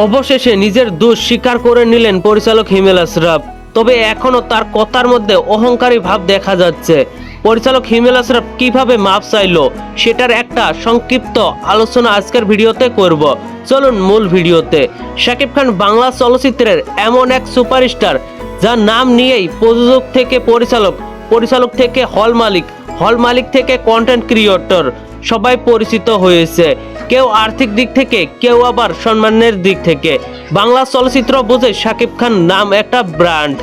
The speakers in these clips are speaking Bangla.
অবশেষে নিজের দোষ স্বীকার করে নিলেন পরিচালক হিমেল আশরাফ। তবে এখনও তার কথার মধ্যে অহংকারী ভাব দেখা যাচ্ছে। পরিচালক হিমেল আশরাফ কীভাবে মাপ চাইলো, সেটার একটা সংক্ষিপ্ত আলোচনা আজকের ভিডিওতে করব। চলুন মূল ভিডিওতে। শাকিব খান বাংলা চলচ্চিত্রের এমন এক সুপারস্টার, যার নাম নিয়েই প্রযোজক থেকে পরিচালক পরিচালক থেকে হল মালিক হল মালিক থেকে কন্টেন্ট ক্রিয়েটর সবাই পরিচিত হয়েছে। কেউ আর্থিক দিক থেকে, কেউ আবার সম্মানের দিক থেকে। বাংলা চলচ্চিত্র বোঝে শাকিব খান নাম একটা ব্র্যান্ড।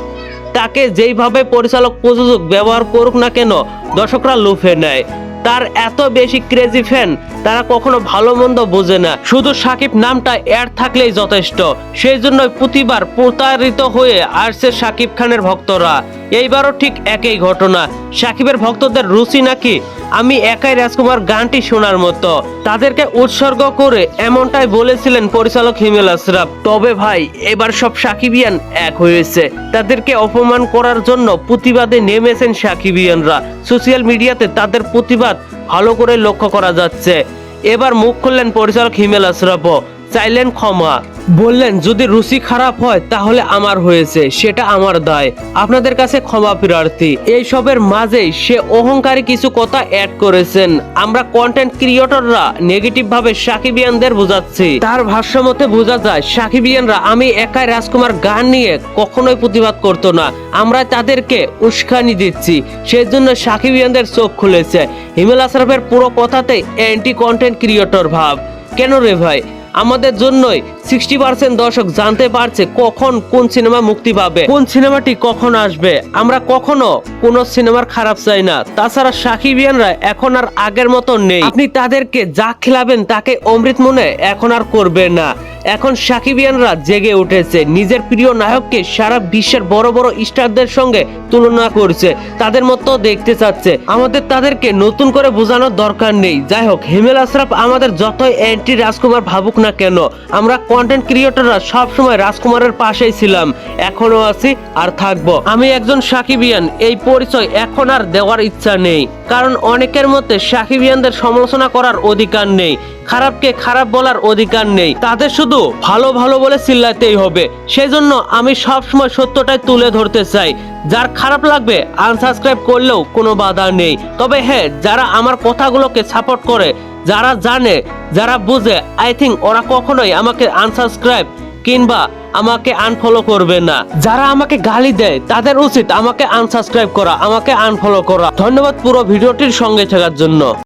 তাকে যেইভাবে পরিচালক প্রযোজক ব্যবহার করুক না কেন, দর্শকরা লুফে নেয়। তার এত বেশি ক্রেজি ফ্যান তারা কখনো ভালো মন্দ বোঝে না। শুধু সাকিব নামটা অ্যাড থাকলেই যথেষ্ট। সেই জন্য প্রতিবার প্রতারিত হয়ে আসছে সাকিব খানের ভক্তরা। এইবারও ঠিক একই ঘটনা। সাকিবের ভক্তদের রুচি নাকি আমি একাই রাজকুমার গানটি শোনার মতো। তাদেরকে উৎসর্গ করে এমনটাই বলেছিলেন পরিচালক হিমেল আশরাফ। তবে ভাই, এবার সব সাকিবিয়ান এক হয়েছে। তাদেরকে অপমান করার জন্য প্রতিবাদে নেমেছেন সাকিবিয়ানরা। সোশ্যাল মিডিয়াতে তাদের প্রতিবাদ ভালো করে লক্ষ্য করা যাচ্ছে। এবার মুখ খুললেন পরিচালক হিমেল আশরাফও। চাইলেন ক্ষমা। বললেন, যদি রুচি খারাপ হয়, তাহলে আমার হয়েছে, সেটা আমার দায়। আপনাদের কাছে ক্ষমা প্রার্থী। এইসবের মাঝেই সে অহংকারী কিছু কথা অ্যাড করেছেন। আমরা কন্টেন্ট ক্রিয়েটররা নেগেটিভ ভাবে সাকিবিয়ানদের বোঝাচ্ছি। তার ভাষ্য মতে বোঝা যায়, সাকিবিয়ানরা, আমি একাই রাজকুমার গান নিয়ে কখনোই প্রতিবাদ করতো না। আমরা তাদেরকে উস্কানি দিচ্ছি। সেই জন্য সাকিবিয়ানদের চোখ খুলেছে। হিমেল আশরাফের পুরো কথাতেই অ্যান্টি কন্টেন্ট ক্রিয়েটর ভাব। কেন রে ভাই? আমাদের জন্যই সিক্সটি পার্সেন্ট দর্শক জানতে পারছে কখন কোন সিনেমা মুক্তি পাবে, কোন সিনেমাটি কখন আসবে। আমরা কখনো কোন সিনেমার খারাপ চাই না। তাছাড়া সাকিবিয়ানরা এখন আর আগের মতো নেই। আপনি তাদেরকে যা খেলাবেন তাকে অমৃত মনে এখন আর করবে না। এখন সাকিবিয়ানরা জেগে উঠেছে। নিজের প্রিয় নায়ককে সারা বিশ্বের বড় বড় স্টারদের সঙ্গে তুলনা করছে। তাদের মতো দেখতে চাচ্ছে। আমাদের তাদেরকে নতুন করে বোঝানোর দরকার নেই। যাই হোক, হিমেল আশরাফ আমাদের যতই অ্যান্টি রাজকুমার ভাবুক না কেন, আমরা কন্টেন্ট ক্রিয়েটররা সব সময় রাজকুমারের পাশেই ছিলাম। এখনও আছি আর থাকব। আমি একজন সাকিবিয়ান, এই পরিচয় এখন আর দেওয়ার ইচ্ছা নেই। কারণ অনেকের মধ্যে সাকিবিয়ানদের সমালোচনা করার অধিকার নেই। খারাপকে খারাপ বলার অধিকার নেই। তাদের শুধু ভালো ভালো বলে চিল্লাতেই হবে। সেজন্য আমি সব সময় সত্যটাই তুলে ধরতে চাই। যার খারাপ লাগবে আনসাবস্ক্রাইব করলেও কোনো বাধা নেই। তবে হ্যাঁ যারা আমার কথাগুলোকে সাপোর্ট করে, যারা জানে, যারা বুঝে আই থিঙ্ক ওরা কখনোই আমাকে আনসাবস্ক্রাইব কিংবা আমাকে আনফলো করবে না। যারা আমাকে গালি দেয়, তাদের উচিত আমাকে আনসাবস্ক্রাইব করা, আমাকে আনফলো করা। ধন্যবাদ পুরো ভিডিওটির সঙ্গে থাকার জন্য।